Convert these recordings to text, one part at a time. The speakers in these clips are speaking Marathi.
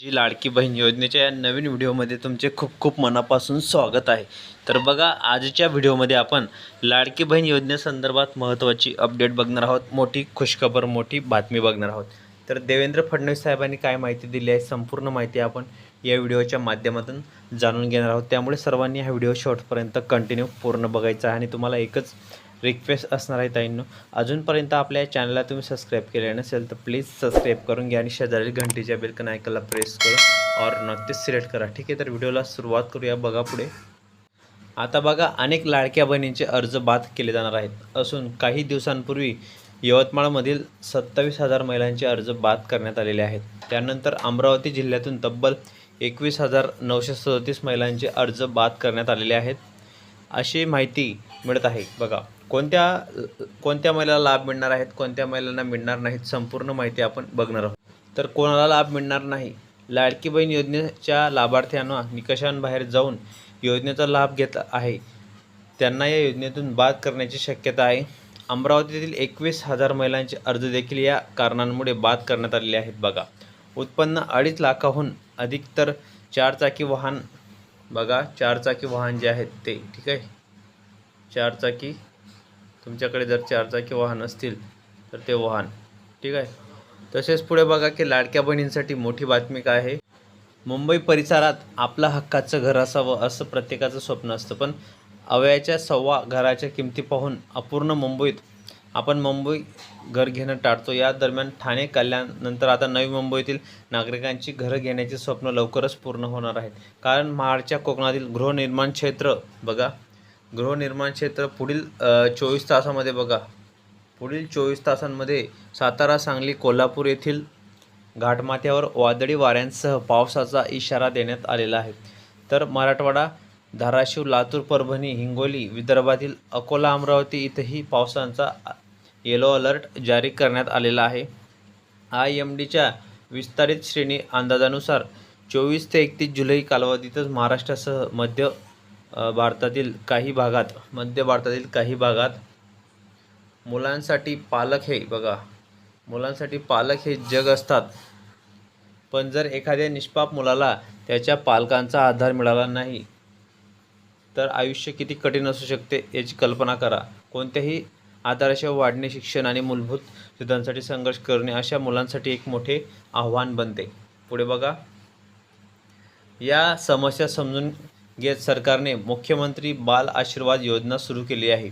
जी लाडकी बहीण योजनेच्या या नवीन व्हिडिओमध्ये तुमचे खूप खूप मनापासून स्वागत आहे. तर बघा आजच्या व्हिडिओमध्ये आपण लाडकी बहीण योजनेसंदर्भात महत्त्वाची अपडेट बघणार आहोत. मोठी खुशखबर मोठी बातमी बघणार आहोत. तर देवेंद्र फडणवीस साहेबांनी काय माहिती दिली आहे संपूर्ण माहिती आपण या व्हिडिओच्या माध्यमातून जाणून घेणार आहोत. त्यामुळे सर्वांनी हा व्हिडिओ शॉर्टपर्यंत कंटिन्यू पूर्ण बघायचा आहे आणि तुम्हाला एकच रिक्वेस्ट असणार आहे ताईंनो. अजूनपर्यंत आपल्या या चॅनलला तुम्ही सबस्क्राईब केले नसेल तर प्लीज सबस्क्राईब करून घ्या आणि शेजारील घंटीच्या बेलकन ऐकायला प्रेस करून और नक्कीच सिलेक्ट करा. ठीक आहे तर व्हिडिओला सुरुवात करूया. बघा पुढे. आता बघा अनेक लाडक्या बहिणींचे अर्ज बाद केले जाणार आहेत. असून काही दिवसांपूर्वी यवतमाळमधील सत्तावीस हजार महिलांचे अर्ज बाद करण्यात आलेले आहेत. त्यानंतर अमरावती जिल्ह्यातून तब्बल एकवीस हजार नऊशे सदतीस महिलांचे अर्ज बाद करण्यात आलेले आहेत. अशी माहिती मिळत आहे. बघा. कोणत्या कोणत्या महिलाला लाभ मिळणार आहेत कोणत्या महिलांना मिळणार नाहीत संपूर्ण माहिती आपण बघणार आहोत. तर कोणाला लाभ मिळणार नाही? लाडकी बहीण योजनेच्या लाभार्थ्यांना निकषांबाहेर जाऊन योजनेचा लाभ घेत आहे. त्यांना या योजनेतून बाद करण्याची शक्यता आहे. अमरावतीतील एकवीस हजार महिलांचे अर्ज देखील या कारणांमुळे बाद करण्यात आलेले आहेत. बघा उत्पन्न अडीच लाखाहून अधिक तर चारचाकी वाहन बघा चारचाकी वाहन जे आहेत ते ठीक आहे? चारचाकी तुमच्याकडे जर चारचाकी वाहन असतील तर ते वाहन. ठीक आहे? तसेच पुढे बघा की लाडक्या बहिणींसाठी मोठी बातमी काय आहे? मुंबई परिसरात आपला हक्काचं घर असावं असं प्रत्येकाचं स्वप्न असतं. पण अवयाच्या सव्वा घराच्या किमती पाहून अपूर्ण मुंबईत आपण मुंबई घर घेणं टाळतो. या दरम्यान ठाणे कल्याण नंतर आता नवी मुंबईतील नागरिकांची घरं घेण्याचे स्वप्न लवकरच पूर्ण होणार आहेत. कारण महाडच्या कोकणातील गृहनिर्माण क्षेत्र बघा गृहनिर्माण क्षेत्र पुढील चोवीस तासामध्ये बघा. पुढील चोवीस तासांमध्ये सातारा सांगली कोल्हापूर येथील घाटमाथ्यावर वादळी वाऱ्यांसह पावसाचा इशारा देण्यात आलेला आहे. तर मराठवाडा धाराशिव लातूर परभणी हिंगोली विदर्भातील अकोला अमरावती इथंही पावसाचा येलो अलर्ट जारी करण्यात आलेला आहे. आय एम डीच्या विस्तारित श्रेणी अंदाजानुसार चोवीस ते एकतीस जुलै कालावधीतच महाराष्ट्रासह मध्य भारतातील काही भागात मध्य भारतातील काही भागात मुलांसाठी पालक हे बघा मुलांसाठी पालक हे जग असतात. पण जर एखाद्या निष्पाप मुलाला त्याच्या पालकांचा आधार मिळाला नाही तर आयुष्य किती कठीण असू शकते याची कल्पना करा. कोणत्याही आधाराशिवाय वाढणे शिक्षण आणि मूलभूत सिद्धांसाठी संघर्ष करणे अशा मुलांसाठी एक मोठे आव्हान बनते. पुढे बघा. या समस्या समजून घेत सरकारने मुख्यमंत्री बाल आशीर्वाद योजना सुरू केली आहे.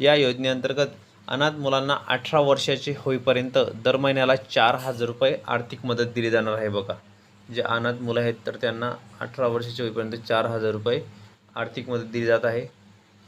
या योजनेअंतर्गत अनाथ मुलांना अठरा वर्षाचे होईपर्यंत दर महिन्याला चार हजार रुपये आर्थिक मदत दिली जाणार आहे बघा. जे अनाथ मुलं आहेत तर त्यांना अठरा वर्षाचे होईपर्यंत चार हजार रुपये आर्थिक मदत दिली जात आहे.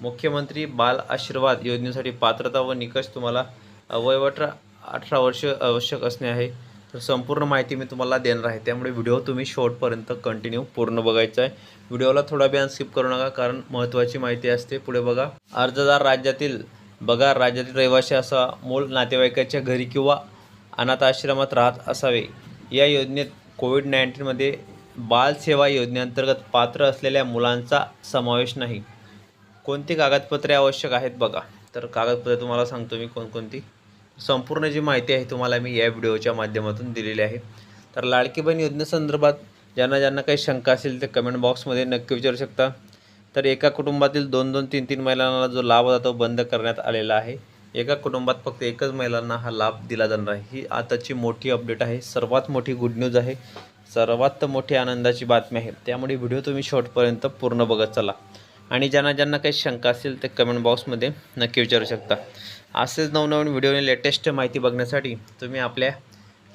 मुख्यमंत्री बाल आशीर्वाद योजनेसाठी पात्रता व निकष तुम्हाला वयवट अठरा वर्ष आवश्यक असणे आहे. तर संपूर्ण माहिती मी तुम्हाला देणार आहे. त्यामुळे व्हिडिओ तुम्ही शॉर्टपर्यंत कंटिन्यू पूर्ण बघायचा आहे. व्हिडिओला थोडा बियान स्किप करू नका कारण महत्त्वाची माहिती असते. पुढे बघा. अर्जदार राज्यातील बघा राज्यातील रहिवासी असा मूळ नातेवाईकाच्या घरी किंवा अनाथ आश्रमात राहत असावे. या योजनेत कोविड नाईन्टीनमध्ये बालसेवा योजनेअंतर्गत पात्र असलेल्या मुलांचा समावेश नाही. कोणती कागदपत्रे आवश्यक आहेत बघा. तर कागदपत्रे तुम्हाला सांगतो मी कोणकोणती. संपूर्ण जी माहिती आहे तुम्हाला मी या व्हिडिओच्या माध्यमातून दिलेली आहे. तर लाडकी बहीण योजनेसंदर्भात ज्यांना ज्यांना काही शंका असेल ते कमेंट बॉक्समध्ये नक्की विचारू शकता. तर एका कुटुंबातील दोन दोन तीन तीन महिलांना जो लाभ होता तो बंद करण्यात आलेला आहे. एका कुटुंबात फक्त एकच महिलांना हा लाभ दिला जाणार आहे. ही आताची मोठी अपडेट आहे. सर्वात मोठी गुड न्यूज आहे. सर्वात मोठी आनंदाची बातमी आहे. त्यामुळे व्हिडिओ तुम्ही शॉर्टपर्यंत पूर्ण बघत चला. आणि ज्यांना ज्यांना काही शंका असेल ते कमेंट बॉक्समध्ये नक्की विचारू शकता. असेच नवनवीन व्हिडिओने लेटेस्ट माहिती बघण्यासाठी तुम्ही आपल्या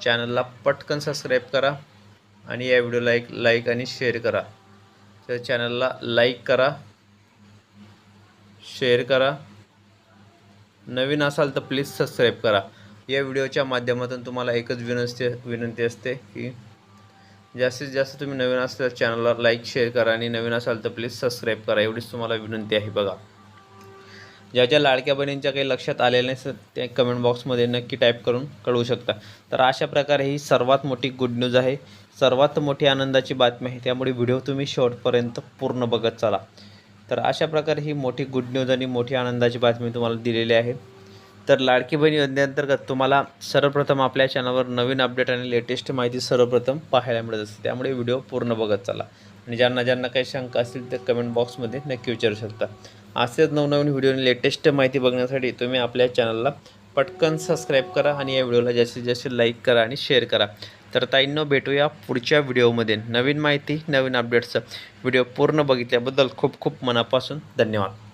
चॅनलला पटकन सबस्क्राईब करा आणि या व्हिडिओला एक लाईक आणि शेअर करा. तर चॅनलला लाईक करा शेअर करा. नवीन असाल तर प्लीज सबस्क्राईब करा. या व्हिडिओच्या माध्यमातून तुम्हाला एकच विनंती विनंती असते की जास्तीत जास्त तुम्ही नवीन असाल तर चॅनलला लाईक शेअर करा आणि नवीन असाल तर प्लीज सबस्क्राईब करा. एवढीच तुम्हाला विनंती आहे बघा. ज्या ज्या लाडक्या बहिणींच्या काही लक्षात आलेल्या नाही ते कमेंट बॉक्समध्ये नक्की टाईप करून कळवू शकता. तर अशा प्रकारे ही सर्वात मोठी गुड न्यूज आहे. सर्वात मोठी आनंदाची बातमी आहे. त्यामुळे व्हिडिओ तुम्ही शेवटपर्यंत पूर्ण बघत चाला. तर अशा प्रकारे ही मोठी गुड न्यूज आणि मोठी आनंदाची बातमी तुम्हाला दिलेली आहे. तर लाडकी बहीण योजनेअंतर्गत तुम्हाला सर्वप्रथम आपल्या चॅनलवर नवीन अपडेट आणि लेटेस्ट माहिती सर्वप्रथम पाहायला मिळत असते. त्यामुळे व्हिडिओ पूर्ण बघत चला. आणि ज्यांना ज्यांना काही शंका असतील ते कमेंट बॉक्समध्ये नक्की विचारू शकता. असेच नवनवीन व्हिडिओ आणि लेटेस्ट माहिती बघण्यासाठी तुम्ही आपल्या चॅनलला पटकन सबस्क्राईब करा आणि या व्हिडिओला जास्तीत जास्त लाईक करा आणि शेअर करा. तर ताईंनो भेटूया पुढच्या व्हिडिओमध्ये नवीन माहिती नवीन अपडेट्स व्हिडिओ पूर्ण बघितल्याबद्दल खूप खूप मनापासून धन्यवाद.